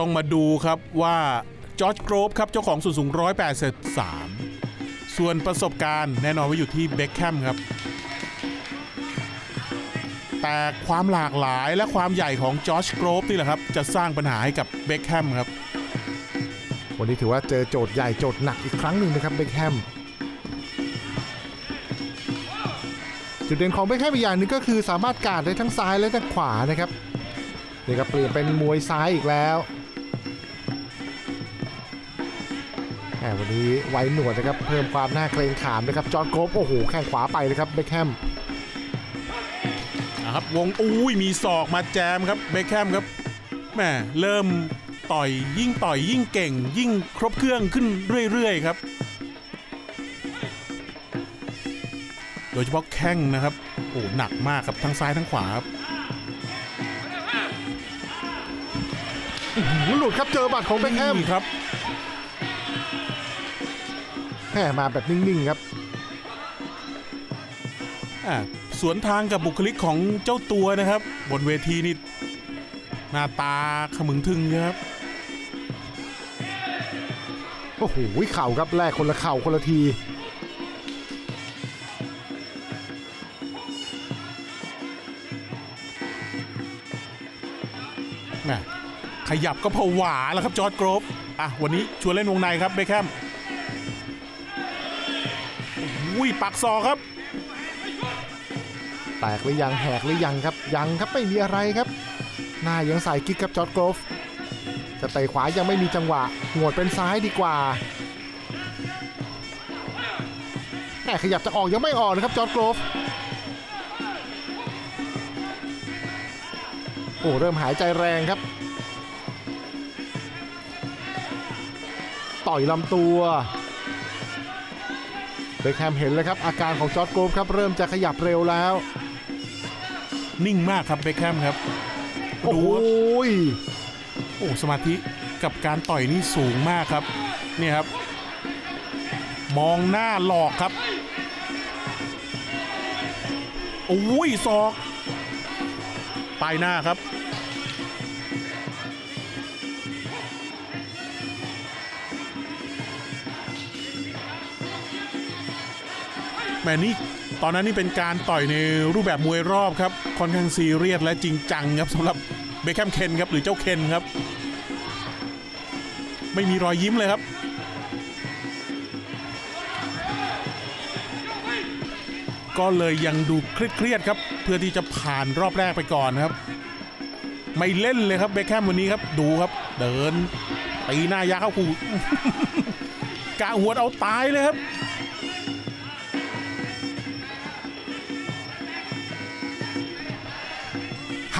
ต้องมาดูครับว่าจอร์จโกรฟครับเจ้าของส่วนสูง 183 ส่วนประสบการณ์แน่นอนว่าอยู่ที่เบคแฮมครับ แต่ความหลากหลายและความใหญ่ของจอร์จโกรฟนี่แหละครับ จะสร้างปัญหาให้กับเบคแฮมครับ วันนี้ถือว่าเจอโจทย์ใหญ่โจทย์หนักอีกครั้งหนึ่งนะครับเบคแฮมจุดเด่นของเบคแฮมอีกอย่างหนึงก็คือสามารถการได้ทั้งซ้ายและทั้งขวานะครับนี่ก็เปลี่ยนเป็นมวยซ้ายอีกแล้ว วันนี้ไว้หนวดนะครับเพิ่มความน่าเกรงขามนะครับจอร์นโกรฟโอ้โหแข้งขวาไปเลยครับเบคแฮมนะครับวงอุ้ยมีศอกมาแจมครับเบคแฮมครับแหม่เริ่มต่อยยิ่งต่อยยิ่งเก่ง ยิ่งครบเครื่องขึ้นเรื่อยๆครับ โดยเฉพาะแข้งนะครับโอ้หนักมากครับทั้งซ้ายทั้งขวาครับหูหลุดครับเจอบัตรของเบคแฮมนี่ครับ แหมมาแบบนิ่งๆครับอ่าสวนทางกับบุคลิกของเจ้าตัวนะครับ บนเวทีนี่หน้าตาขมึงทึงนะครับ โอ้โหเข่าครับแลกคนละเข่าคนละทีแหม่ขยับก็ผวาแล้วครับจอร์ดโกรฟอะวันนี้ชวนเล่นวงในครับเบคแฮม อุ้ยปักศอกครับ แตกหรือยังแหกหรือยังครับ ยังครับไม่มีอะไรครับ หน้ายังใส่กิ๊กครับจอร์ดโกรฟจะเตะขวายังไม่มีจังหวะหัวดเป็นซ้ายดีกว่าแหมขยับจะออกยังไม่ออกนะครับจอร์ดโกรฟโอ้เริ่มหายใจแรงครับ ต่อยลำตัว เบคแฮมเห็นเลยครับ อาการของจอร์ดโกรฟครับ เริ่มจะขยับเร็วแล้ว นิ่งมากครับเบคแฮมครับโอ้ดูโหครับโอ้สมาธิกับการต่อยนี่สูงมากครับเนี่ยครับ มองหน้าหลอกครับโอ้ยศอกปลายหน้าครับ แมนี่ตอนนั้นนี่เป็นการต่อยในรูปแบบมวยรอบครับค่อนข้างซีเรียสและจริงจังครับสำหรับเบคแฮมเคนครับหรือเจ้าเคนครับ ไม่มีรอยยิ้มเลยครับ ก็เลยยังดูเครียดๆครับ เพื่อที่จะผ่านรอบแรกไปก่อนครับ ไม่เล่นเลยครับเบคแฮมวันนี้ครับดูครับเดินตีหน้ายาเข้าคูกะหัวเอาตายเลยครับ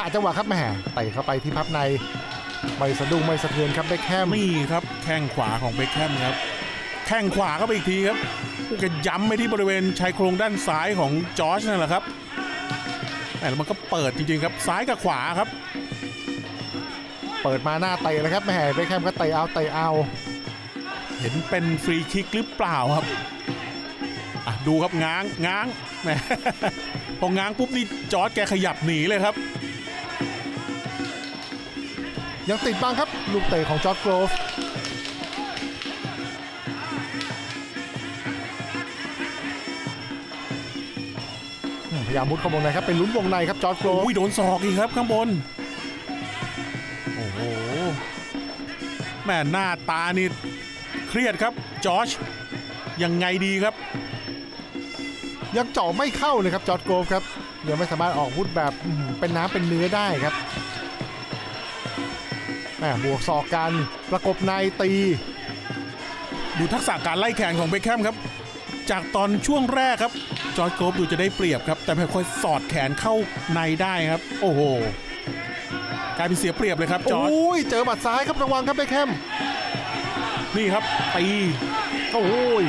หาจังหวะครับแหมเตะเข้าไปที่พับใน ไม่สะดุ้งไม่สะเทือนครับเบคแฮมนี่ครับแข้งขวาของเบคแฮมครับแข้งขวาเข้าไปอีกทีครับโอ้แกย้ำไปที่บริเวณชายโครงด้านซ้ายของจอร์จนั่นแหละครับแหมแล้วมันก็เปิดจริงๆครับซ้ายกับขวาครับ เปิดมาหน้าเตะเลยครับแหมเบคแฮมก็เตะเอาเตะเอา เห็นเป็นฟรีคิกหรือเปล่าครับอะดูครับง้างง้างแหมพอง้างปุ๊บนี่จอร์จแกขยับหนีเลยครับ ยังติดบังครับ ลูกเตะของจอร์ดโกรฟอืมพยายามมุดเข้าวงในครับเป็นลุ้นวงในครับจอร์ดโกรฟอุ้ยโดนศอกอีกครับข้างบน โอ้โหแม่หน้าตานี่เครียดครับจอร์จยังไงดีครับ ยังเจาะไม่เข้าเลยครับจอร์ดโกรฟครับยังไม่สามารถออกวุธแบบอื้อหือเป็นน้ำเป็นเนื้อได้ครับ แหมบวกศอกกันประกบในตี ดูทักษะการไล่แขนของเบคแฮมครับ จากตอนช่วงแรกครับ จอร์จโกรฟดูจะได้เปรียบครับ แต่ไม่ค่อยสอดแขนเข้าในได้ครับ โอ้โหกลายเป็นเสียเปรียบเลยครับจอร์จโอ้ยเจอบัดซ้ายครับระวังครับเบคแฮมนี่ครับตีโอ้ย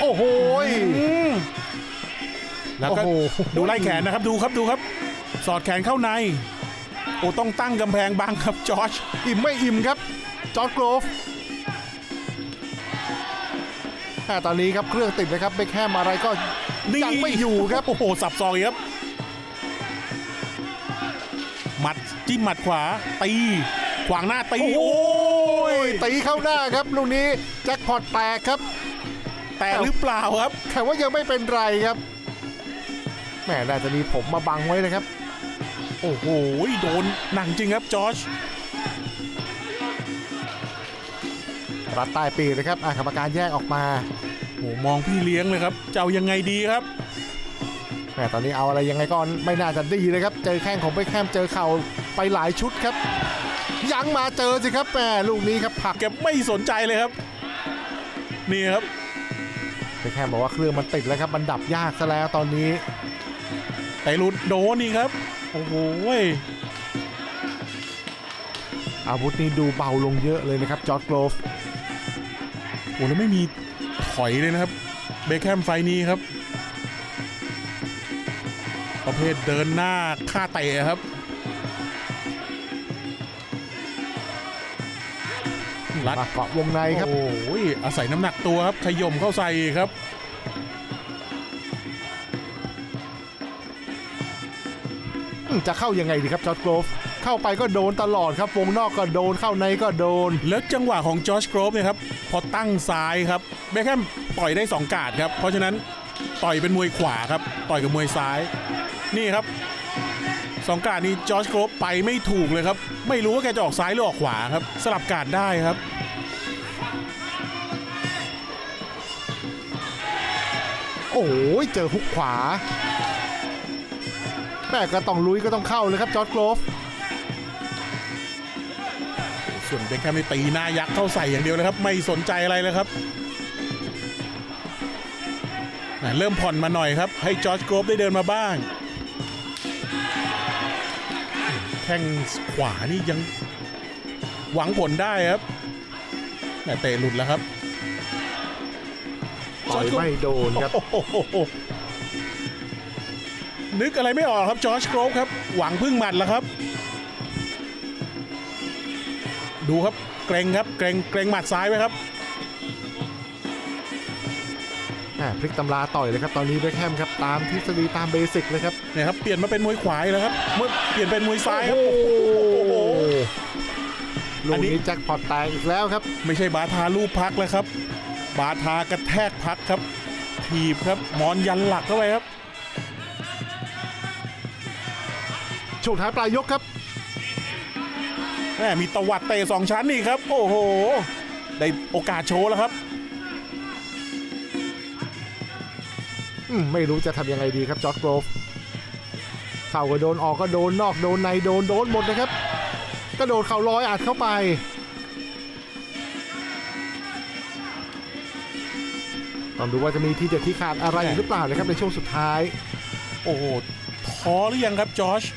โอ้โหยอืมแล้วก็โอ้โหดูไล่แขนนะครับดูครับดูครับ สอดแขนเข้าในโอ้ต้องตั้งกำแพงบังครับจอร์จอิ่มไม่อิ่มครับจอร์ดโกรฟแต่ตอนนี้ครับเครื่องติดเลยครับเบคแฮมอะไรก็นี่ยังไม่อยู่ครับโอ้โหสับซอยครับหมัดจิ้มหมัดขวาตีขวางหน้าตีโอ้โอ้ยยตีเข้าหน้าครับลูกนี้แจ็คพอตแตกครับ แต่หรือเปล่าครับแต่ว่ายังไม่เป็นไรครับแหมน่าจะมีผมมาบังไว้นะครับ โอ้โห โดนหนักจริงครับจอร์จรัดใต้ปีกนะครับอะกรรมการแยกออกมาโอ้มองพี่เลี้ยงเลยครับจะเอายังไงดีครับแหมตอนนี้เอาอะไรยังไงก็ไม่น่าจะดีเลยครับ เจอแข้งของเบคแฮมเจอเข่าไปหลายชุดครับ ยังมาเจอสิครับแหมลูกนี้ครับผลักแกไม่สนใจเลยครับ นี่ครับเบคแฮมบอกว่าเครื่องมันติดแล้วครับมันดับยากซะแล้วตอนนี้แต่หลุดโดนนี่ครับ โอ้โหอาวุธนี้ดูเบาลงเยอะเลยนะครับจอร์ดโกลฟโอ้แล้วไม่มีถอยเลยนะครับ เบคแฮมไฟล์นี้ครับ ประเภทเดินหน้าฆ่าเตะครับ รัดมาเกาะวงในครับ โอ้ยอาศัยน้ำหนักตัวครับ ขย่มเข้าใส่ครับ จะเข้ายังไงดีครับจอร์ดโกลฟเข้าไปก็โดนตลอดครับวงนอกก็โดนเข้าในก็โดน แล้วจังหวะของจอร์จโกรฟเนี่ยครับพอตั้งซ้ายครับเบคแฮมต่อยได้ 2 กาดครับ เพราะฉะนั้นต่อยเป็นมวยขวาครับ ต่อยกับมวยซ้าย นี่ครับสองกาดนี้จอร์จโกรฟไปไม่ถูกเลยครับ ไม่รู้ว่าแกจะออกซ้ายหรือออกขวาครับ สลับกาดได้ครับโอ้ยเจอฮุกขวา แม่ก็ต้องลุยก็ต้องเข้าเลยครับจอร์ดโกลฟส่วนเบคแฮมนี่ตีหน้ายักษ์เข้าใส่อย่างเดียวเลยครับ ไม่สนใจอะไรเลยครับแหม่เริ่มผ่อนมาหน่อยครับ ให้จอร์จโกรฟได้เดินมาบ้าง แข้งขวานี่ยังหวังผลได้ครับแหม่เตะหลุดแล้วครับต่อยไม่โดนครับโอ้โห นึกอะไรไม่ออกครับจอร์จโกรฟครับ หวังพึ่งหมัดแล้วครับ ดูครับเกรงครับเกรงเกรงหมัดซ้ายไว้ครับอ่าพลิกตำราต่อยเลยครับตอนนี้เบคแฮมครับตามทฤษฎีตามเบสิกเลยครับเนี่ยครับเปลี่ยนมาเป็นมวยขวาอีกแล้วครับเมื่อเปลี่ยนเป็นมวยซ้ายครับโอ้โอ้โหโหลูอักนนี้นี้แจ็คพอตแตกอีกแล้วครับ ไม่ใช่บาทาลูกพักแล้วครับ บาทากระแทกพักครับ ถีบครับหมอนยันหลักเข้าไปครับ ช่วงท้ายปลายยกครับแหมมีตวัดเตะสองชั้นนี่ครับ โอ้โห ได้โอกาสโชว์แล้วครับอืมไม่รู้จะทำยังไงดีครับจอร์ดโกลฟเข่าก็โดนออกก็โดนนอกโดนในโดนโดนหมดนะครับกระโดดเข่าลอยอัดเข้าไป ต้องดูว่าจะมีทีเด็ดที่ขาดอะไรหรือเปล่านะครับในช่วงสุดท้าย โอ้โหท้อหรือยังครับจอร์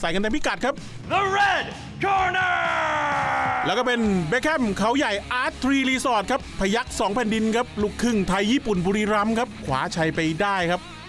ใส่กันเต็มพิกัดครับ The red corner! แล้วก็เป็นเบคแฮมเขาใหญ่อาร์ตทรีรีสอร์ทครับ พยักสองแผ่นดินครับ ลูกครึ่งไทยญี่ปุ่นบุรีรัมย์ครับ ขวาชัยไปได้ครับ